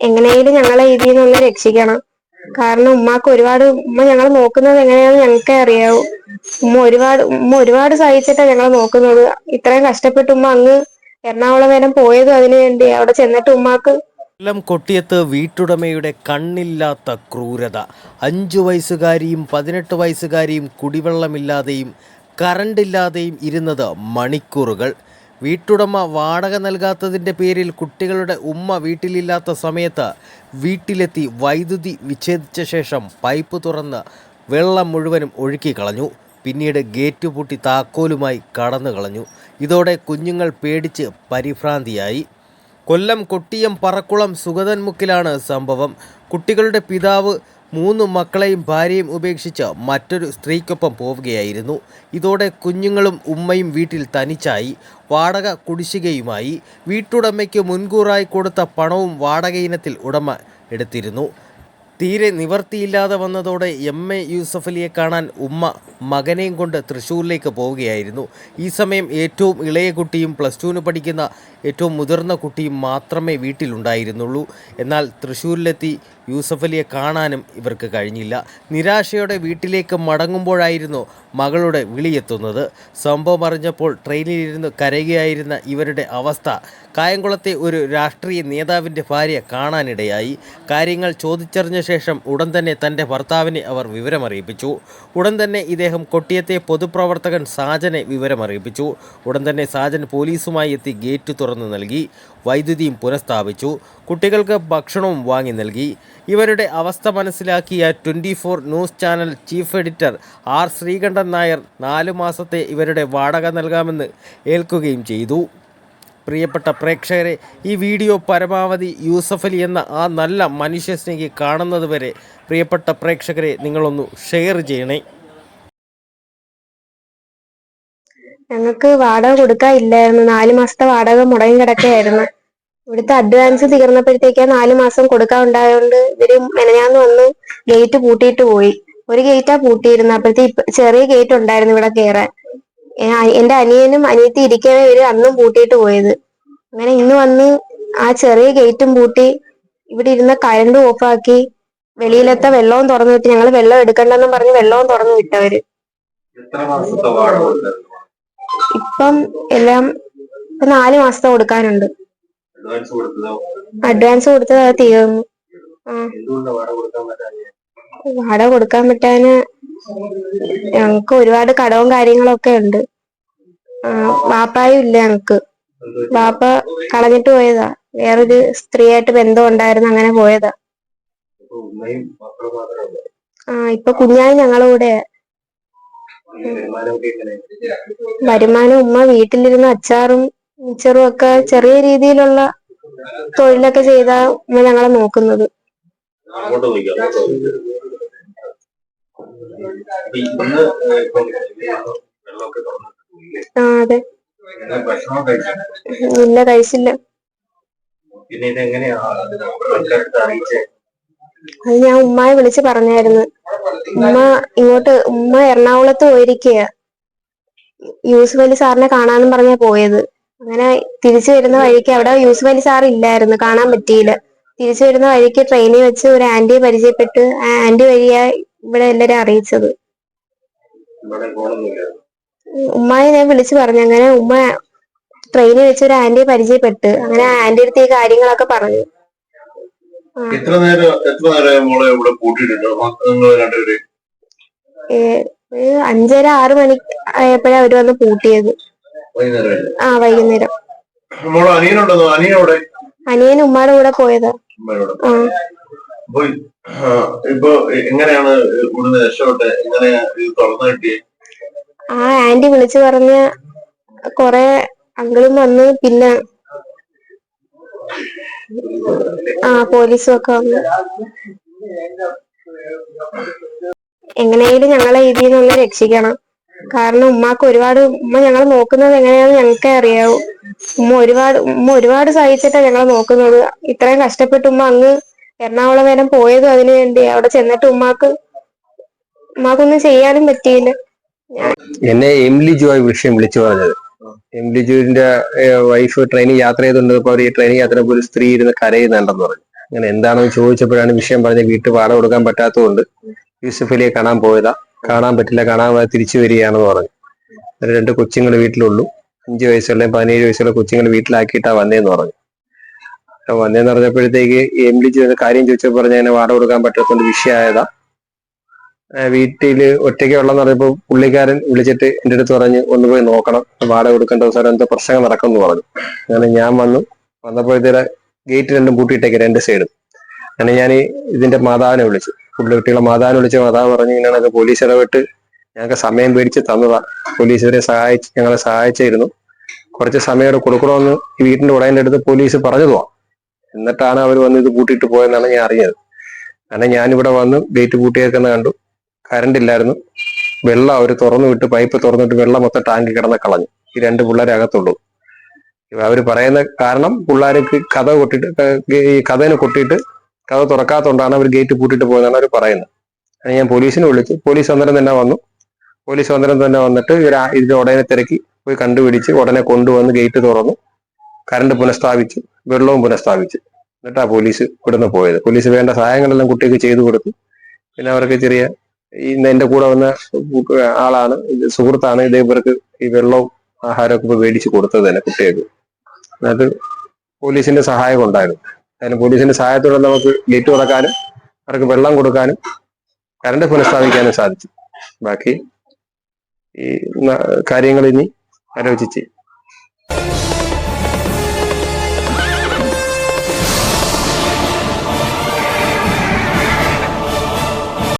എങ്ങനെയായാലും ഞങ്ങളെ ഇതിൽ നിന്ന് രക്ഷിക്കണം. കാരണം ഉമ്മാക്ക് ഒരുപാട് ഉമ്മ ഞങ്ങൾ നോക്കുന്നത് എങ്ങനെയാണെന്ന് ഞങ്ങൾക്കേ അറിയാവൂ. ഉമ്മ ഒരുപാട് ഉമ്മ ഒരുപാട് സഹിച്ചിട്ടാണ് ഞങ്ങളെ നോക്കുന്നത്. ഇത്രയും കഷ്ടപ്പെട്ട് ഉമ്മ അങ്ങ് എറണാകുളം വരെ പോയത് അതിനു വേണ്ടി. അവിടെ ചെന്നിട്ട് ഉമ്മാക്ക് കൊല്ലം കൊട്ടിയത്ത് വീട്ടുടമയുടെ കണ്ണില്ലാത്ത ക്രൂരത. അഞ്ചു വയസ്സുകാരിയും പതിനെട്ട് വയസ്സുകാരിയും കുടിവെള്ളമില്ലാതെയും കറണ്ടില്ലാതെയും ഇരുന്നത് മണിക്കൂറുകൾ. വീട്ടുടമ വാടക നൽകാത്തതിന്റെ പേരിൽ കുട്ടികളുടെ ഉമ്മ വീട്ടിലില്ലാത്ത സമയത്ത് വീട്ടിലെത്തി വൈദ്യുതി വിച്ഛേദിച്ച ശേഷം പൈപ്പ് തുറന്ന് വെള്ളം മുഴുവനും ഒഴുക്കി കളഞ്ഞു. പിന്നീട് ഗേറ്റ് പൂട്ടി താക്കോലുമായി കടന്നു കളഞ്ഞു. ഇതോടെ കുഞ്ഞുങ്ങൾ പേടിച്ച് പരിഭ്രാന്തിയായി. കൊല്ലം കൊട്ടിയം പറക്കുളം സുഗതൻമുക്കിലാണ് സംഭവം. കുട്ടികളുടെ പിതാവ് മൂന്ന് മക്കളെയും ഭാര്യയും ഉപേക്ഷിച്ച് മറ്റൊരു സ്ത്രീക്കൊപ്പം പോവുകയായിരുന്നു. ഇതോടെ കുഞ്ഞുങ്ങളും ഉമ്മയും വീട്ടിൽ തനിച്ചായി. വാടക കുടിശ്ശികയുമായി. വീട്ടുടമയ്ക്ക് മുൻകൂറായി കൊടുത്ത പണവും വാടക ഇനത്തിൽ ഉടമ എടുത്തിരുന്നു. തീരെ നിവർത്തിയില്ലാതെ വന്നതോടെ എം. എ. യൂസഫലിയെ കാണാൻ ഉമ്മ മകനെയും കൊണ്ട് തൃശ്ശൂരിലേക്ക് പോവുകയായിരുന്നു. ഈ സമയം ഏറ്റവും ഇളയ കുട്ടിയും പ്ലസ് ടുവിന് പഠിക്കുന്ന ഏറ്റവും മുതിർന്ന കുട്ടിയും മാത്രമേ വീട്ടിലുണ്ടായിരുന്നുള്ളൂ. എന്നാൽ തൃശ്ശൂരിലെത്തി യൂസഫലിയെ കാണാനും ഇവർക്ക് കഴിഞ്ഞില്ല. നിരാശയോടെ വീട്ടിലേക്ക് മടങ്ങുമ്പോഴായിരുന്നു മകളുടെ വിളിയെത്തുന്നത്. സംഭവം അറിഞ്ഞപ്പോൾ ട്രെയിനിലിരുന്ന് കരയുകയായിരുന്ന ഇവരുടെ അവസ്ഥ കായംകുളത്തെ ഒരു രാഷ്ട്രീയ നേതാവിന്റെ ഭാര്യ കാണാനിടയായി. കാര്യങ്ങൾ ചോദിച്ചറിഞ്ഞ ശേഷം ഉടൻ തന്നെ തന്റെ ഭർത്താവിനെ അവർ വിവരമറിയിപ്പിച്ചു. ഉടൻ തന്നെ ഇദ്ദേഹം കൊട്ടിയത്തെ പൊതുപ്രവർത്തകൻ സാജനെ വിവരമറിയിപ്പിച്ചു. ഉടൻ തന്നെ സാജൻ പോലീസുമായി എത്തി ഗേറ്റ് തുറന്നു നൽകി. വൈദ്യുതിയും പുനഃസ്ഥാപിച്ചു. കുട്ടികൾക്ക് ഭക്ഷണവും വാങ്ങി നൽകി. ഇവരുടെ അവസ്ഥ മനസ്സിലാക്കിയ twenty four news channel chief editor R Sreekandan Nair നാലു മാസത്തെ ഇവരുടെ വാടക നൽകാമെന്ന് ഏൽക്കുകയും ചെയ്തു. പ്രിയപ്പെട്ട പ്രേക്ഷകരെ ഈ വീഡിയോ പരമാവധി യൂസഫ് അലി എന്ന ആ നല്ല മനുഷ്യസ്നേഹി കാണുന്നത് വരെ പ്രിയപ്പെട്ട പ്രേക്ഷകരെ നിങ്ങളൊന്ന് ഷെയർ ചെയ്യണേ. ഞങ്ങൾക്ക് വാടക കൊടുക്കാനില്ലായിരുന്നു നാല് മാസത്തെ വാടക മുടങ്ങി കിടക്കുകയായിരുന്നു. ഇവിടുത്തെ അഡ്വാൻസ് തീർന്നപ്പോഴത്തേക്ക് നാല് മാസം കൊടുക്കാൻ ഉണ്ടായതുകൊണ്ട് ഇവർ മെനഞ്ഞാന്ന് വന്ന് ഗേറ്റ് പൂട്ടിയിട്ട് പോയി. ഒരു ഗേറ്റാ പൂട്ടിയിരുന്നു. അപ്പോഴത്തെ ചെറിയ ഗേറ്റ് ഉണ്ടായിരുന്നു ഇവിടെ കയറാൻ എന്റെ അനിയനും അനിയത്തി ഇരിക്കാനും ഇവർ അന്നും പൂട്ടിയിട്ട് പോയത്. അങ്ങനെ ഇന്ന് വന്ന് ആ ചെറിയ ഗേറ്റും പൂട്ടി ഇവിടെ ഇരുന്ന ഓഫ് ഓഫാക്കി വെളിയിലത്തെ വെള്ളവും തുറന്നു വിട്ട്. ഞങ്ങൾ വെള്ളം എടുക്കണ്ടെന്നും പറഞ്ഞ് വെള്ളവും തുറന്നു വിട്ടവര്. എത്ര വാടക ഇപ്പം എല്ലാം നാല് മാസത്തെ കൊടുക്കാനുണ്ട്. അഡ്വാൻസ് കൊടുത്തതോ? അത് തീർന്നു. വാടക കൊടുക്കാൻ പറ്റാന് ഞങ്ങക്ക് ഒരുപാട് കടവും കാര്യങ്ങളൊക്കെ ഉണ്ട്. വാപ്പായും ഇല്ല ഞങ്ങക്ക്. വാപ്പ കളഞ്ഞിട്ട് പോയതാ. വേറൊരു സ്ത്രീയായിട്ട് ബന്ധം ഉണ്ടായിരുന്നു അങ്ങനെ പോയതാ. ആ ഇപ്പൊ കുഞ്ഞായി ഞങ്ങളുടെ കൂടെ ഈ വരുമാനമൊക്കെ എങ്ങനെ വരുമാനം ഉമ്മ വീട്ടിലിരുന്ന് അച്ചാറും മിച്ചറും ഒക്കെ ചെറിയ രീതിയിലുള്ള തൊഴിലൊക്കെ ചെയ്താ ഉമ്മ ഞങ്ങളെ നോക്കുന്നത്. ആ അതെ. ഇല്ല കഴിച്ചില്ല. അത് ഞാൻ ഉമ്മയെ വിളിച്ച് പറഞ്ഞായിരുന്നു. ഉമ്മ ഇങ്ങോട്ട് ഉമ്മ എറണാകുളത്ത് പോയിരിക്കുക യൂസുഫ് അലി സാറിനെ കാണാനും പറഞ്ഞാ പോയത്. അങ്ങനെ തിരിച്ചു വരുന്ന വഴിക്ക് അവിടെ യൂസുഫ് അലി സാർ ഇല്ലായിരുന്നു കാണാൻ പറ്റിയില്ല. തിരിച്ചു വരുന്ന വഴിക്ക് ട്രെയിനിൽ വെച്ച് ഒരു ആന്റിയെ പരിചയപ്പെട്ട് ആ ആന്റി വഴിയാ ഇവിടെ എല്ലാരും അറിയിച്ചത്. ഉമ്മയെ ഞാൻ വിളിച്ചു പറഞ്ഞു. അങ്ങനെ ഉമ്മ ട്രെയിനിൽ വെച്ച് ഒരു ആന്റിയെ പരിചയപ്പെട്ട് അങ്ങനെ ആ ആന്റി അടുത്ത് ഈ കാര്യങ്ങളൊക്കെ പറഞ്ഞു. എത്ര നേരം എത്ര നേരം മോളെ ഇവിടെ കൂട്ടിയിട്ടുണ്ട്? രണ്ടുപേര്? അഞ്ചര ആറ് മണി ആയപ്പോഴാ അവർ വന്ന് പൂട്ടിയത്. ആ വൈകുന്നേരം. മോളെ അനിയനുണ്ടോ? അനിയനോടെ അനിയൻ ഉമ്മയുടെ കൂടെ പോയതാ. ഇപ്പൊ എങ്ങനെയാണ് ഇവിടുന്ന് രക്ഷപ്പെട്ടെ? എങ്ങനെയാ ഇത് തുറന്നു ആ ആന്റി വിളിച്ചു പറഞ്ഞ കൊറേ അങ്കിളും വന്ന് പിന്നെ ആ പോലീസും ഒക്കെ വന്ന്. എങ്ങനെയായാലും ഞങ്ങളെ ഇതിൽ നിന്ന് രക്ഷിക്കണം. കാരണം ഉമ്മാക്ക് ഒരുപാട് ഉമ്മ ഞങ്ങളെ നോക്കുന്നത് എങ്ങനെയാണെന്ന് ഞങ്ങൾക്കേ അറിയാവൂ. ഉമ്മ ഒരുപാട് ഉമ്മ ഒരുപാട് സഹിച്ചിട്ടാണ് ഞങ്ങളെ നോക്കുന്നത്. ഇത്രയും കഷ്ടപ്പെട്ട് ഉമ്മ അങ്ങ് എറണാകുളം വരെ പോയതും അതിനു വേണ്ടി. അവിടെ ചെന്നിട്ട് ഉമ്മാക്ക് ഉമ്മാക്കൊന്നും ചെയ്യാനും പറ്റിയില്ല. എന്നെ എംലി ജോയ് വിഷയം വിളിച്ചു പറഞ്ഞത്. എം ഡി ജുവിന്റെ വൈഫ് ട്രെയിനിൽ യാത്ര ചെയ്തുകൊണ്ടിരുന്നപ്പോ അവർ ഈ ട്രെയിനിൽ യാത്ര ഒരു സ്ത്രീ ഇരുന്ന് കരയുന്നുണ്ടെന്ന് പറഞ്ഞു. അങ്ങനെ എന്താണെന്ന് ചോദിച്ചപ്പോഴാണ് വിഷയം പറഞ്ഞ വീട്ടിൽ വാടക കൊടുക്കാൻ പറ്റാത്തതുകൊണ്ട് യൂസഫലിയെ കാണാൻ പോയതാ. കാണാൻ പറ്റില്ല കാണാൻ തിരിച്ചു വരികയാണെന്ന് പറഞ്ഞു. രണ്ട് കൊച്ചുങ്ങൾ വീട്ടിലുള്ളൂ. അഞ്ച് വയസ്സുള്ള പതിനേഴ് വയസ്സുള്ള കൊച്ചുങ്ങൾ വീട്ടിലാക്കിയിട്ടാ വന്നേന്ന് പറഞ്ഞു. വന്നേന്ന് പറഞ്ഞപ്പോഴത്തേക്ക് എം ഡി കാര്യം ചോദിച്ചപ്പോൾ പറഞ്ഞ വാടക കൊടുക്കാൻ പറ്റാത്തതുകൊണ്ട് വിഷയമായതാ. ഏഹ് വീട്ടിൽ ഒറ്റയ്ക്ക് ഉള്ളെന്ന് പറഞ്ഞപ്പോ പുള്ളിക്കാരൻ വിളിച്ചിട്ട് എന്റെ അടുത്ത് പറഞ്ഞ് ഒന്ന് പോയി നോക്കണം. വാടക കൊടുക്കേണ്ട ദിവസം എന്തോ പ്രശ്നങ്ങൾ നടക്കും എന്ന് പറഞ്ഞു. അങ്ങനെ ഞാൻ വന്നു. വന്നപ്പോഴത്തേക്ക് ഗേറ്റ് രണ്ടും പൂട്ടിയിട്ടേക്ക് രണ്ട് സൈഡും അങ്ങനെ ഞാൻ ഇതിന്റെ മാതാവിനെ വിളിച്ചു. പുള്ളി കുട്ടികളെ മാതാവിനെ വിളിച്ച മാതാവ് പറഞ്ഞു ഇങ്ങനെയാണ് പോലീസ് ഇടപെട്ട് ഞങ്ങൾക്ക് സമയം പേടിച്ച് തന്നതാ. പോലീസ് ഇവരെ സഹായിച്ച് ഞങ്ങളെ സഹായിച്ചായിരുന്നു കുറച്ച് സമയം ഇവിടെ കൊടുക്കണമെന്ന് ഈ വീടിന്റെ ഉടയന്റെ അടുത്ത് പോലീസ് പറഞ്ഞതുവാ. എന്നിട്ടാണ് അവർ വന്ന് ഇത് പൂട്ടിയിട്ട് പോയെന്നാണ് ഞാൻ അറിഞ്ഞത്. കാരണം ഞാനിവിടെ വന്ന് ഗേറ്റ് പൂട്ടിയേക്കുന്ന കണ്ടു. കറണ്ട് ഇല്ലായിരുന്നു. വെള്ളം അവർ തുറന്നു വിട്ട് പൈപ്പ് തുറന്നിട്ട് വെള്ളം മൊത്തം ടാങ്കി കിടന്ന് കളഞ്ഞു. ഈ രണ്ട് പിള്ളേരെ അകത്തുള്ളൂ. അവർ പറയുന്ന കാരണം പിള്ളേർക്ക് കഥ കൊട്ടിട്ട് ഈ കഥനെ കൊട്ടിയിട്ട് കഥ തുറക്കാത്തോണ്ടാണ് അവർ ഗേറ്റ് പൂട്ടിട്ട് പോയതാണ് അവർ പറയുന്നത്. അങ്ങനെ ഞാൻ പോലീസിനെ വിളിച്ചു. പോലീസ് അന്നേരം തന്നെ വന്നു. പോലീസ് അന്നേരം തന്നെ വന്നിട്ട് ഇവർ ഇതിന്റെ ഉടനെ തിരക്കി പോയി കണ്ടുപിടിച്ച് ഉടനെ കൊണ്ടുവന്ന് ഗേറ്റ് തുറന്നു. കറണ്ട് പുനഃസ്ഥാപിച്ചു. വെള്ളവും പുനഃസ്ഥാപിച്ചു. എന്നിട്ടാ പോലീസ് ഇവിടുന്ന് പോയത്. പോലീസ് വേണ്ട സഹായങ്ങളെല്ലാം കുട്ടിക്ക് ചെയ്തു കൊടുത്തു. പിന്നെ അവർക്ക് ചെറിയ എന്റെ കൂടെ വന്ന ആളാണ് സുഹൃത്താണ്. ഇതേപോലെ ഈ വെള്ളവും ആഹാരമൊക്കെ മേടിച്ചു മേടിച്ച് കൊടുത്തത് തന്നെ കുട്ടികൾക്ക്. അത് പോലീസിന്റെ സഹായം ഉണ്ടായിരുന്നു. അതിന് പോലീസിന്റെ സഹായത്തോടെ നമുക്ക് ഗേറ്റ് തുറക്കാനും അവർക്ക് വെള്ളം കൊടുക്കാനും കറണ്ട് പുനഃസ്ഥാപിക്കാനും സാധിച്ചു. ബാക്കി ഈ കാര്യങ്ങൾ ഇനി ആലോചിച്ച്